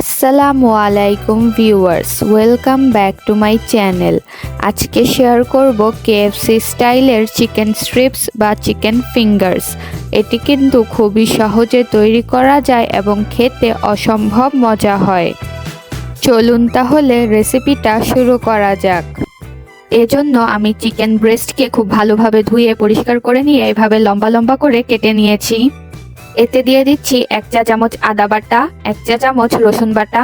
আসসালামু আলাইকুম viewers, welcome back to my channel. আজকে শেয়ার করব কেএফসি স্টাইলের চিকেন স্ট্রিপস বা চিকেন ফিঙ্গার্স। এটি কিন্তু খুবই সহজে তৈরি করা যায় এবং খেতে অসম্ভব মজা হয়। চলুন তাহলে রেসিপিটা শুরু করা যাক। এজন্য আমি চিকেন ব্রেস্টকে খুব ভালোভাবে ধুয়ে পরিষ্কার করে নিয়ে এভাবে লম্বা লম্বা করে কেটে নিয়েছি। এতে দিয়ে দিচ্ছি এক চা চামচ আদা বাটা, এক চা চামচ রসুন বাটা,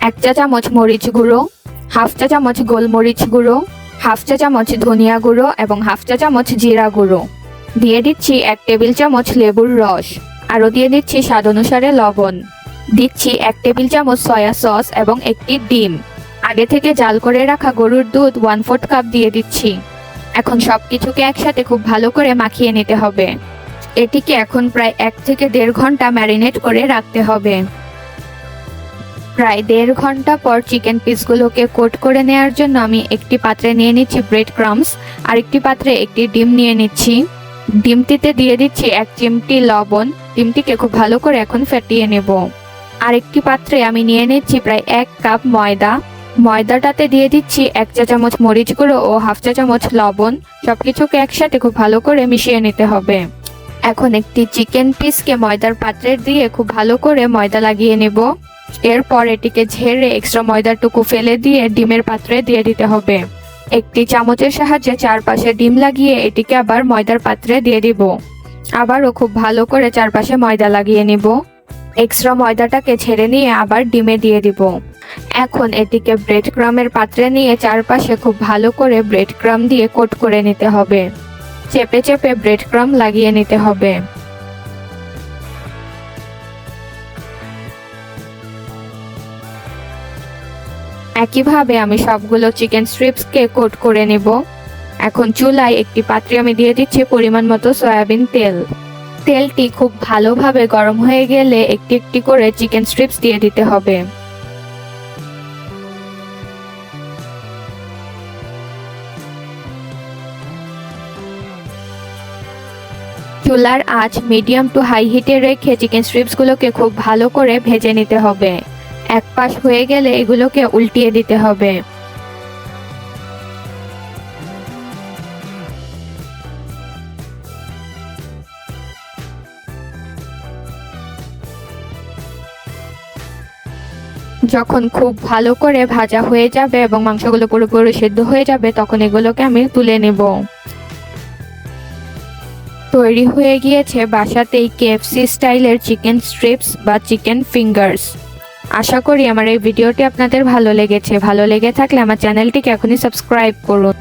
এক চা চামচ মরিচ গুঁড়ো, হাফ চা চামচ গোলমরিচ গুঁড়ো, হাফ চা চামচ ধনিয়া গুঁড়ো এবং হাফ চা চামচ জিরা গুঁড়ো। দিয়ে দিচ্ছি এক টেবিল চামচ লেবুর রস। আরও দিয়ে দিচ্ছি স্বাদ অনুসারে লবণ। দিচ্ছি এক টেবিল চামচ সয়া সস এবং একটি ডিম। আগে থেকে জাল করে রাখা গরুর দুধ ওয়ান ফোর্থ কাপ দিয়ে দিচ্ছি। এখন সব কিছুকে একসাথে খুব ভালো করে মাখিয়ে নিতে হবে। এটিকে এখন প্রায় এক থেকে দেড় ঘণ্টা ম্যারিনেট করে রাখতে হবে। প্রায় দেড় ঘণ্টা পর চিকেন পিসগুলোকে কোট করে নেওয়ার জন্য আমি একটি পাত্রে নিয়ে নিচ্ছি ব্রেড ক্রামস আর একটি পাত্রে একটি ডিম নিয়ে নিচ্ছি। ডিমটিতে দিয়ে দিচ্ছি এক চিমটি লবণ, ডিমটিকে খুব ভালো করে এখন ফেটিয়ে নেব। আরেকটি পাত্রে আমি নিয়ে নিচ্ছি প্রায় এক কাপ ময়দা। ময়দাটাতে দিয়ে দিচ্ছি এক চা চামচ মরিচ গুঁড়ো ও হাফ চা চামচ লবণ। সবকিছুকে একসাথে খুব ভালো করে মিশিয়ে নিতে হবে। এখন একটি চিকেন পিসকে ময়দার পাত্রে দিয়ে খুব ভালো করে ময়দা লাগিয়ে নেব। এরপর এটিকে ঝেড়ে এক্সট্রা ময়দাটুকু ফেলে দিয়ে ডিমের পাত্রে দিয়ে দিতে হবে। একটি চামচের সাহায্যে চারপাশে ডিম লাগিয়ে এটিকে আবার ময়দার পাত্রে দিয়ে দিব। আবারও খুব ভালো করে চারপাশে ময়দা লাগিয়ে নিব। এক্সট্রা ময়দাটাকে ছেড়ে নিয়ে আবার ডিমে দিয়ে দিব। এখন এটিকে ব্রেড ক্রামের পাত্রে নিয়ে চারপাশে খুব ভালো করে ব্রেড ক্রাম দিয়ে কোট করে নিতে হবে। চেপে চেপে ব্রেড ক্রাম লাগিয়ে নিতে হবে। একইভাবে আমি সবগুলো চিকেন স্ট্রিপসকে কোট করে নেব। এখন চুলায় একটি পাত্রে আমি দিয়ে দিচ্ছি পরিমাণ মতো সয়াবিন তেল। তেলটি খুব ভালোভাবে গরম হয়ে গেলে একটি একটি করে চিকেন স্ট্রিপস দিয়ে দিতে হবে। চুলার আঁচ মিডিয়াম টু হাই হিটে রেখে চিকেন স্ট্রিপসগুলোকে খুব ভালো করে ভেজে নিতে হবে। এক পাশ হয়ে গেলে এগুলোকে উল্টিয়ে দিতে হবে। যখন খুব ভালো করে ভাজা হয়ে যাবে এবং মাংসগুলো পুরোপুরি সেদ্ধ হয়ে যাবে, তখন এগুলোকে আমি তুলে নেব। তৈরি হয়ে গিয়েছে বাসাতেই কেএফসি স্টাইলের চিকেন স্ট্রিপস বা চিকেন ফিঙ্গার্স। আশা করি আমার এই ভিডিওটি আপনাদের ভালো লেগেছে। ভালো লেগে থাকলে আমার চ্যানেলটিকে এখনই সাবস্ক্রাইব করুন।